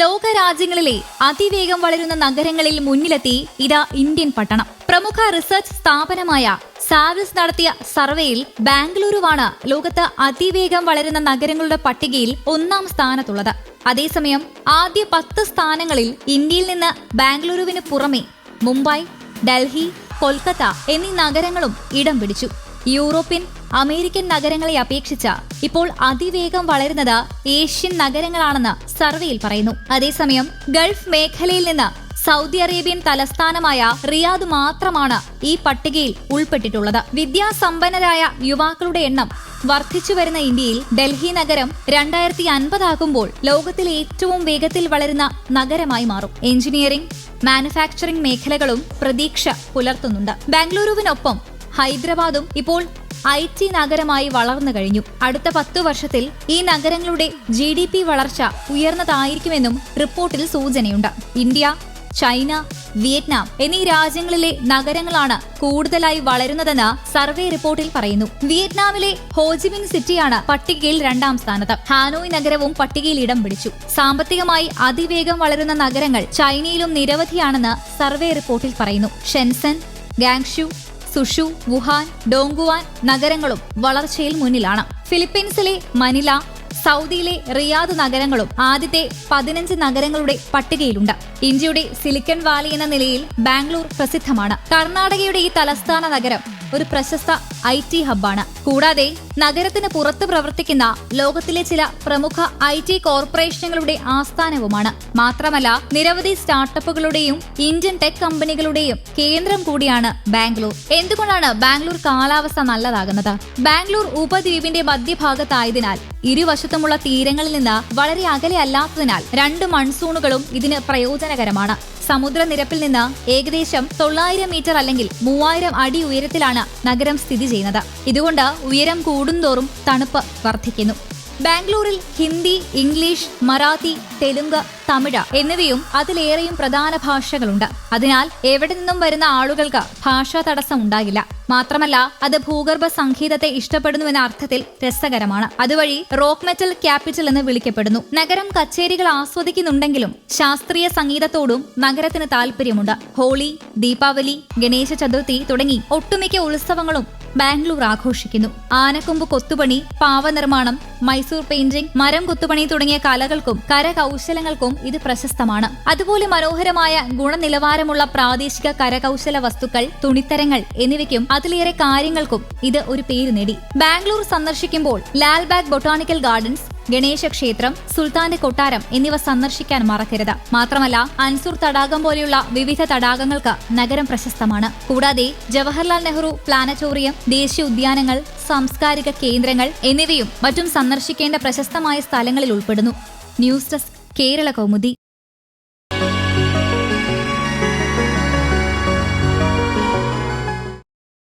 ലോക രാജ്യങ്ങളിലെ അതിവേഗം വളരുന്ന നഗരങ്ങളിൽ മുന്നിലെത്തി ഇതാ ഇന്ത്യൻ പട്ടണം. പ്രമുഖ റിസർച്ച് സ്ഥാപനമായ സാവിസ് നടത്തിയ സർവേയിൽ ബാംഗ്ലൂരുവാണ് ലോകത്ത് അതിവേഗം വളരുന്ന നഗരങ്ങളുടെ പട്ടികയിൽ ഒന്നാം സ്ഥാനത്തുള്ളത്. അതേസമയം ആദ്യ പത്ത് സ്ഥാനങ്ങളിൽ ഇന്ത്യയിൽ നിന്ന് ബാംഗ്ലൂരുവിന് പുറമെ മുംബൈ ഡൽഹി കൊൽക്കത്ത എന്നീ നഗരങ്ങളും ഇടം പിടിച്ചു. യൂറോപ്യൻ അമേരിക്കൻ നഗരങ്ങളെ അപേക്ഷിച്ച് ഇപ്പോൾ അതിവേഗം വളരുന്നത് ഏഷ്യൻ നഗരങ്ങളാണെന്ന് സർവേയിൽ പറയുന്നു. അതേസമയം ഗൾഫ് മേഖലയിൽ നിന്ന് സൗദി അറേബ്യൻ തലസ്ഥാനമായ റിയാദ് മാത്രമാണ് ഈ പട്ടികയിൽ ഉൾപ്പെട്ടിട്ടുള്ളത്. വിദ്യാസമ്പന്നരായ യുവാക്കളുടെ എണ്ണം വർദ്ധിച്ചു വരുന്ന ഇന്ത്യയിൽ ഡൽഹി നഗരം രണ്ടായിരത്തി അൻപതാകുമ്പോൾ ലോകത്തിലെ ഏറ്റവും വേഗത്തിൽ വളരുന്ന നഗരമായി മാറും. എഞ്ചിനീയറിംഗ് മാനുഫാക്ചറിംഗ് മേഖലകളും പ്രതീക്ഷ പുലർത്തുന്നുണ്ട്. ബാംഗ്ലൂരുവിനൊപ്പം ഹൈദരാബാദും ഇപ്പോൾ ഐ ടി നഗരമായി വളർന്നു കഴിഞ്ഞു. അടുത്ത പത്തു വർഷത്തിൽ ഈ നഗരങ്ങളുടെ ജി ഡി പി വളർച്ച ഉയർന്നതായിരിക്കുമെന്നും റിപ്പോർട്ടിൽ സൂചനയുണ്ട്. ഇന്ത്യ ചൈന വിയറ്റ്നാം എന്നീ രാജ്യങ്ങളിലെ നഗരങ്ങളാണ് കൂടുതലായി വളരുന്നതെന്ന് സർവേ റിപ്പോർട്ടിൽ പറയുന്നു. വിയറ്റ്നാമിലെ ഹോജിമിൻ സിറ്റിയാണ് പട്ടികയിൽ രണ്ടാം സ്ഥാനത്ത്. ഹാനോയ് നഗരവും പട്ടികയിൽ ഇടം പിടിച്ചു. സാമ്പത്തികമായി അതിവേഗം വളരുന്ന നഗരങ്ങൾ ചൈനയിലും നിരവധിയാണെന്ന് സർവേ റിപ്പോർട്ടിൽ പറയുന്നു. ഷെൻസൻ ഗാങ്ഷു സുഷു വുഹാൻ ഡോങ്കുവാൻ നഗരങ്ങളും വളർച്ചയിൽ മുന്നിലാണ്. ഫിലിപ്പീൻസിലെ മനില സൗദിയിലെ റിയാദ് നഗരങ്ങളും ആദ്യത്തെ പതിനഞ്ച് നഗരങ്ങളുടെ പട്ടികയിലുണ്ട്. ഇന്ത്യയുടെ സിലിക്കൺ വാലി എന്ന നിലയിൽ ബാംഗ്ലൂർ പ്രസിദ്ധമാണ്. കർണാടകയുടെ ഈ തലസ്ഥാന നഗരം ഒരു പ്രശസ്ത ഐ ടി ഹബ്ബാണ്. കൂടാതെ നഗരത്തിന് പുറത്ത് പ്രവർത്തിക്കുന്ന ലോകത്തിലെ ചില പ്രമുഖ ഐ ടി കോർപ്പറേഷനുകളുടെ ആസ്ഥാനവുമാണ്. മാത്രമല്ല നിരവധി സ്റ്റാർട്ടപ്പുകളുടെയും ഇന്ത്യൻ ടെക് കമ്പനികളുടെയും കേന്ദ്രം കൂടിയാണ് ബാംഗ്ലൂർ. എന്തുകൊണ്ടാണ് ബാംഗ്ലൂർ കാലാവസ്ഥ നല്ലതാകുന്നത്? ബാംഗ്ലൂർ ഉപദ്വീപിന്റെ മധ്യഭാഗത്തായതിനാൽ ഇരുവശത്തുമുള്ള തീരങ്ങളിൽ നിന്ന് വളരെ അകലെ അല്ലാത്തതിനാൽ രണ്ട് മൺസൂണുകളും ഇതിന് പ്രയോജനകരമാണ്. സമുദ്രനിരപ്പിൽ നിന്ന് ഏകദേശം തൊള്ളായിരം മീറ്റർ അല്ലെങ്കിൽ മൂവായിരം അടി ഉയരത്തിലാണ് നഗരം സ്ഥിതി ചെയ്യുന്നത്. ഇതുകൊണ്ട് ഉയരം കൂടുന്തോറും തണുപ്പ് വർദ്ധിക്കുന്നു. ബാംഗ്ലൂരിൽ ഹിന്ദി ഇംഗ്ലീഷ് മറാത്തി തെലുങ്ക് തമിഴ് എന്നിവയും അതിലേറെയും പ്രധാന ഭാഷകളുണ്ട്. അതിനാൽ എവിടെ നിന്നും വരുന്ന ആളുകൾക്ക് ഭാഷാ തടസ്സം ഉണ്ടാകില്ല. മാത്രമല്ല അത് ഭൂഗർഭ സംഗീതത്തെ ഇഷ്ടപ്പെടുന്നു എന്ന അർത്ഥത്തിൽ രസകരമാണ്. അതുവഴി റോക്ക് മെറ്റൽ ക്യാപിറ്റൽ എന്ന് വിളിക്കപ്പെടുന്നു. നഗരം കച്ചേരികൾ ആസ്വദിക്കുന്നുണ്ടെങ്കിലും ശാസ്ത്രീയ സംഗീതത്തോടും നഗരത്തിന് താല്പര്യമുണ്ട് ഹോളി ദീപാവലി ഗണേശ ചതുർത്ഥി തുടങ്ങി ഒട്ടുമിക്ക ഉത്സവങ്ങളും ബാംഗ്ലൂർ ആഘോഷിക്കുന്നു. ആനക്കൊമ്പ് കൊത്തുപണി പാവനിർമ്മാണം മൈസൂർ പെയിന്റിംഗ് മരം കൊത്തുപണി തുടങ്ങിയ കലകൾക്കും കരകൗശലങ്ങൾക്കും ഇത് പ്രശസ്തമാണ്. അതുപോലെ മനോഹരമായ ഗുണനിലവാരമുള്ള പ്രാദേശിക കരകൗശല വസ്തുക്കൾ തുണിത്തരങ്ങൾ എന്നിവയ്ക്കും അതിലേറെ കാര്യങ്ങൾക്കും ഇത് ഒരു പേര് നേടി. ബാംഗ്ലൂർ സന്ദർശിക്കുമ്പോൾ ലാൽബാഗ് ബൊട്ടാണിക്കൽ ഗാർഡൻസ് ഗണേശ ക്ഷേത്രം സുൽത്താന്റെ കൊട്ടാരം എന്നിവ സന്ദർശിക്കാൻ മറക്കരുത്. മാത്രമല്ല അൻസൂർ തടാകം പോലെയുള്ള വിവിധ തടാകങ്ങൾക്ക് നഗരം പ്രശസ്തമാണ്. കൂടാതെ ജവഹർലാൽ നെഹ്റു പ്ലാനറ്റോറിയം ദേശീയ ഉദ്യാനങ്ങൾ സാംസ്കാരിക കേന്ദ്രങ്ങൾ എന്നിവയും മറ്റും സന്ദർശിക്കേണ്ട പ്രശസ്തമായ സ്ഥലങ്ങളിൽ ഉൾപ്പെടുന്നു. News desk Kerala Kaumudi.